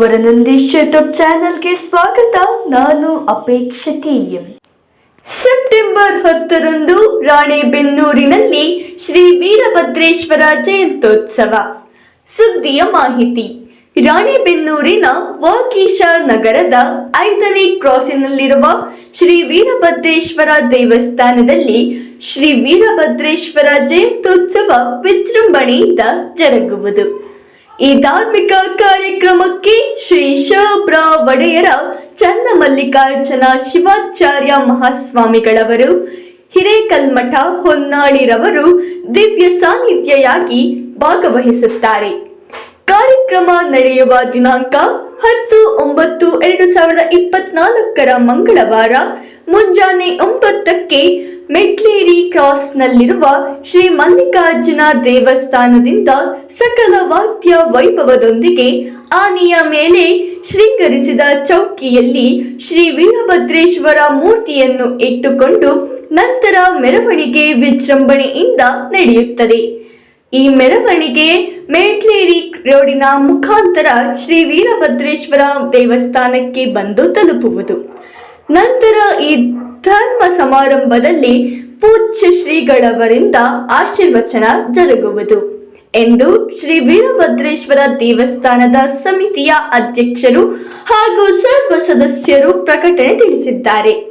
ವರನಂದೀಶ್ YouTube ಚಾನೆಲ್ಗೆ ಸ್ವಾಗತ. ನಾನು ಅಪೇಕ್ಷ ಟಿಎಂ ಸೆಪ್ಟೆಂಬರ್ ಹತ್ತರಂದು ರಾಣೆಬೆನ್ನೂರಿನಲ್ಲಿ ಶ್ರೀ ವೀರಭದ್ರೇಶ್ವರ ಜಯಂತ್ಯೋತ್ಸವ. ಸುದ್ದಿಯ ಮಾಹಿತಿ. ರಾಣೆಬೆನ್ನೂರಿನ ವಾಕೀಶ ನಗರದ ಐದನೇ ಕ್ರಾಸಿನಲ್ಲಿರುವ ಶ್ರೀ ವೀರಭದ್ರೇಶ್ವರ ದೇವಸ್ಥಾನದಲ್ಲಿ ಶ್ರೀ ವೀರಭದ್ರೇಶ್ವರ ಜಯಂತ್ಯೋತ್ಸವ ವಿಜೃಂಭಣೆಯಿಂದ ಜರುಗುವುದು. ಈ ಧಾರ್ಮಿಕ ಶಬ್ರ ಒಡೆಯರ ಚನ್ನಮಲ್ಲಿಕಾರ್ಜುನ ಶಿವಾಚಾರ್ಯ ಮಹಾಸ್ವಾಮಿಗಳವರು, ಹಿರೇಕಲ್ಮಠ ಹೊನ್ನಾಳಿರವರು ದಿವ್ಯ ಸಾನ್ನಿಧ್ಯಯಾಗಿ ಭಾಗವಹಿಸುತ್ತಾರೆ. ಕಾರ್ಯಕ್ರಮ ನಡೆಯುವ ದಿನಾಂಕ ಹತ್ತು ಒಂಬತ್ತು ಎರಡು ಸಾವಿರದ ಇಪ್ಪತ್ನಾಲ್ಕರ ಮಂಗಳವಾರ, ಮುಂಜಾನೆ ಒಂಬತ್ತಕ್ಕೆ ಮೆಟ್ಲೇರಿ ಕ್ರಾಸ್ನಲ್ಲಿರುವ ಶ್ರೀ ಮಲ್ಲಿಕಾರ್ಜುನ ದೇವಸ್ಥಾನದಿಂದ ಸಕಲ ವಾದ್ಯ ವೈಭವದೊಂದಿಗೆ ಆನೆಯ ಮೇಲೆ ಶೃಂಗರಿಸಿದ ಚೌಕಿಯಲ್ಲಿ ಶ್ರೀ ವೀರಭದ್ರೇಶ್ವರ ಮೂರ್ತಿಯನ್ನು ಇಟ್ಟುಕೊಂಡು ನಂತರ ಮೆರವಣಿಗೆ ವಿಜೃಂಭಣೆಯಿಂದ ನಡೆಯುತ್ತದೆ. ಈ ಮೆರವಣಿಗೆ ಮೇಟ್ಲೇರಿ ರೋಡಿನ ಮುಖಾಂತರ ಶ್ರೀ ವೀರಭದ್ರೇಶ್ವರ ದೇವಸ್ಥಾನಕ್ಕೆ ಬಂದು ತಲುಪುವುದು. ನಂತರ ಈ ಧರ್ಮ ಸಮಾರಂಭದಲ್ಲಿ ಪೂಜ್ಯ ಶ್ರೀಗಳವರಿಂದ ಆಶೀರ್ವಚನ ಜರುಗುವುದು ಎಂದು ಶ್ರೀ ವೀರಭದ್ರೇಶ್ವರ ದೇವಸ್ಥಾನದ ಸಮಿತಿಯ ಅಧ್ಯಕ್ಷರು ಹಾಗೂ ಸರ್ವ ಸದಸ್ಯರು ಪ್ರಕಟಣೆ ತಿಳಿಸಿದ್ದಾರೆ.